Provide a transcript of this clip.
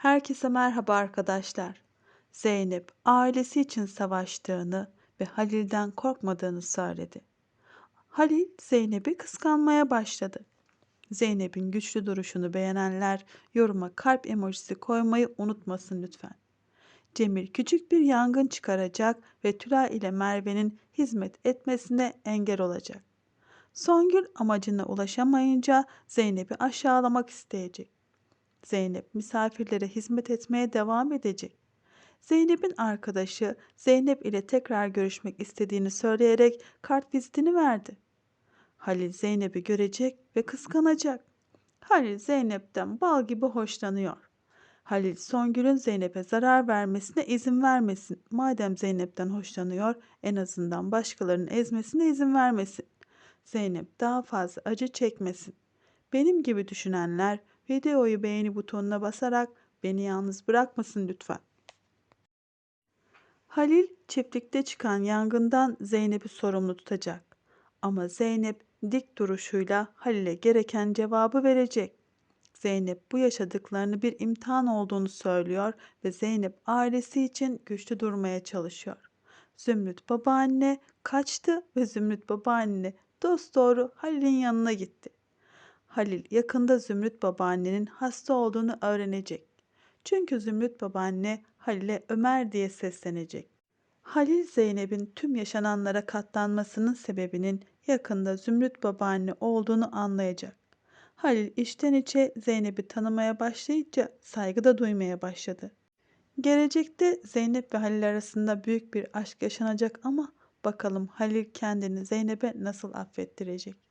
Herkese merhaba arkadaşlar. Zeynep ailesi için savaştığını ve Halil'den korkmadığını söyledi. Halil Zeynep'i kıskanmaya başladı. Zeynep'in güçlü duruşunu beğenenler yoruma kalp emojisi koymayı unutmasın lütfen. Cemil küçük bir yangın çıkaracak ve Tülay ile Merve'nin hizmet etmesine engel olacak. Songül amacına ulaşamayınca Zeynep'i aşağılamak isteyecek. Zeynep misafirlere hizmet etmeye devam edecek. Zeynep'in arkadaşı Zeynep ile tekrar görüşmek istediğini söyleyerek kart vizitini verdi. Halil Zeynep'i görecek ve kıskanacak. Halil Zeynep'ten bal gibi hoşlanıyor. Halil Songül'ün Zeynep'e zarar vermesine izin vermesin. Madem Zeynep'ten hoşlanıyor en azından başkalarının ezmesine izin vermesin. Zeynep daha fazla acı çekmesin. Benim gibi düşünenler videoyu beğeni butonuna basarak beni yalnız bırakmasın lütfen. Halil çiftlikte çıkan yangından Zeynep'i sorumlu tutacak. Ama Zeynep dik duruşuyla Halil'e gereken cevabı verecek. Zeynep bu yaşadıklarını bir imtihan olduğunu söylüyor ve Zeynep ailesi için güçlü durmaya çalışıyor. Zümrüt babaanne kaçtı ve Zümrüt babaanne dosdoğru Halil'in yanına gitti. Halil yakında Zümrüt babaannenin hasta olduğunu öğrenecek. Çünkü Zümrüt babaanne Halil'e Ömer diye seslenecek. Halil Zeynep'in tüm yaşananlara katlanmasının sebebinin yakında Zümrüt babaanne olduğunu anlayacak. Halil içten içe Zeynep'i tanımaya başlayınca saygı da duymaya başladı. Gelecekte Zeynep ve Halil arasında büyük bir aşk yaşanacak ama bakalım Halil kendini Zeynep'e nasıl affettirecek.